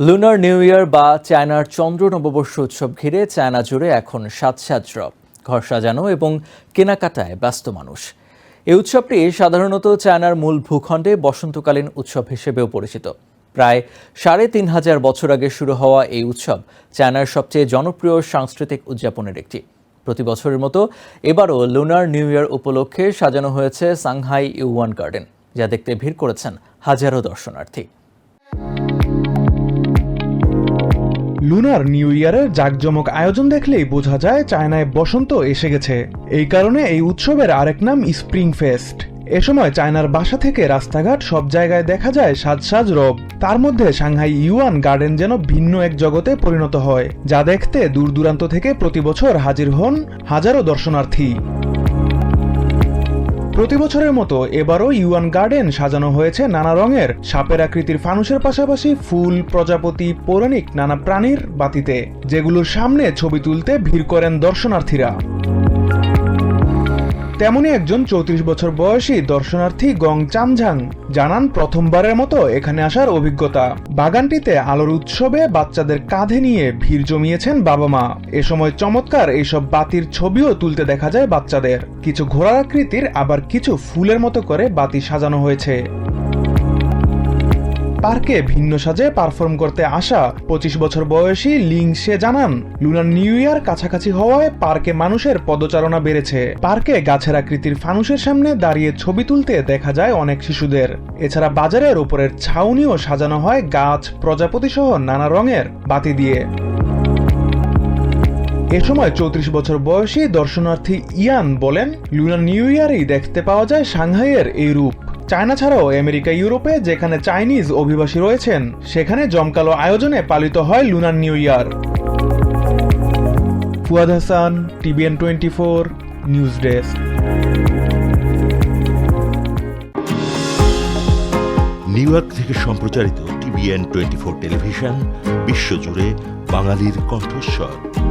Lunar new ইয়ার বা চায়নার চন্দ্র নববর্ষ উৎসব ঘিরে চায়না জুড়ে এখন সাজসাজ রব ঘর সাজানো এবং কেনাকাটায় ব্যস্ত মানুষ। এই উৎসবটি সাধারণত চায়নার মূল ভূখণ্ডে বসন্তকালীন উৎসব হিসেবেও পরিচিত। প্রায় সাড়ে তিন হাজার বছর আগে শুরু হওয়া এই উৎসব চায়নার সবচেয়ে জনপ্রিয় সাংস্কৃতিক উদযাপনের একটি। প্রতি বছরের মতো এবারও লুনার নিউ ইয়ার উপলক্ষে সাজানো হয়েছে সাংহাই ইউয়ান গার্ডেন যা দেখতে ভিড় করেছেন হাজারো দর্শনার্থী। লুনার নিউ ইয়ারের জাঁকজমক আয়োজন দেখলেই বোঝা যায় চায়নায় বসন্ত এসে গেছে। এই কারণে এই উৎসবের আরেক নাম স্প্রিং ফেস্ট এ সময় চায়নার বাসা থেকে রাস্তাঘাট সব জায়গায় দেখা যায় সাজ সাজ রব। তার মধ্যে সাংহাই ইউয়ান গার্ডেন যেন ভিন্ন এক জগতে পরিণত হয়, যা দেখতে দূর দূরান্ত থেকে প্রতি বছর হাজির হন হাজারো দর্শনার্থী। প্রতি বছরের মতো এবারও ইউয়ান গার্ডেন সাজানো হয়েছে নানা রঙের। সাপের আকৃতির ফানুসের পাশাপাশি ফুল, প্রজাপতি, পৌরাণিক নানা প্রাণীর বাতিতে, যেগুলোর সামনে ছবি তুলতে ভিড় করেন দর্শনার্থীরা। তেমনই একজন চৌত্রিশ বছর বয়সী দর্শনার্থী গং চামঝাং জানান প্রথমবারের মতো এখানে আসার অভিজ্ঞতা। বাগানটিতে আলোর উৎসবে বাচ্চাদের কাঁধে নিয়ে ভিড় জমিয়েছেন বাবা মা। এ সময় চমৎকার এইসব বাতির ছবিও তুলতে দেখা যায় বাচ্চাদের। কিছু ঘোড়ার আকৃতির, আবার কিছু ফুলের মতো করে বাতি সাজানো হয়েছে। পার্কে ভিন্ন সাজে পারফর্ম করতে আসা পঁচিশ বছর বয়সী লিং সে জানান, লুনার নিউ ইয়ার কাছাকাছি হওয়ায় পার্কে মানুষের পদচারণা বেড়েছে। পার্কে গাছের আকৃতির ফানুষের সামনে দাঁড়িয়ে ছবি তুলতে দেখা যায় অনেক শিশুদের। এছাড়া বাজারের ওপরের ছাউনিও সাজানো হয় গাছ, প্রজাপতি সহ নানা রঙের বাতি দিয়ে। এ সময় চৌত্রিশ বছর বয়সী দর্শনার্থী ইয়ান বলেন, লুনার নিউ ইয়ারেই দেখতে পাওয়া যায় সাংহাইয়ের এই রূপ। চায়না ছাড়াও আমেরিকা, ইউরোপে, যেখানে চাইনিজ অভিবাসী রয়েছেন, সেখানে জমকালো আয়োজনে পালিত হয় lunar new year. Fuad Hasan, TVN twenty four, news desk. New York থেকে সম্প্রচারিত টিভিএন টোয়েন্টি ফোর টেলিভিশন, বিশ্বজুড়ে বাঙালির কণ্ঠস্বর।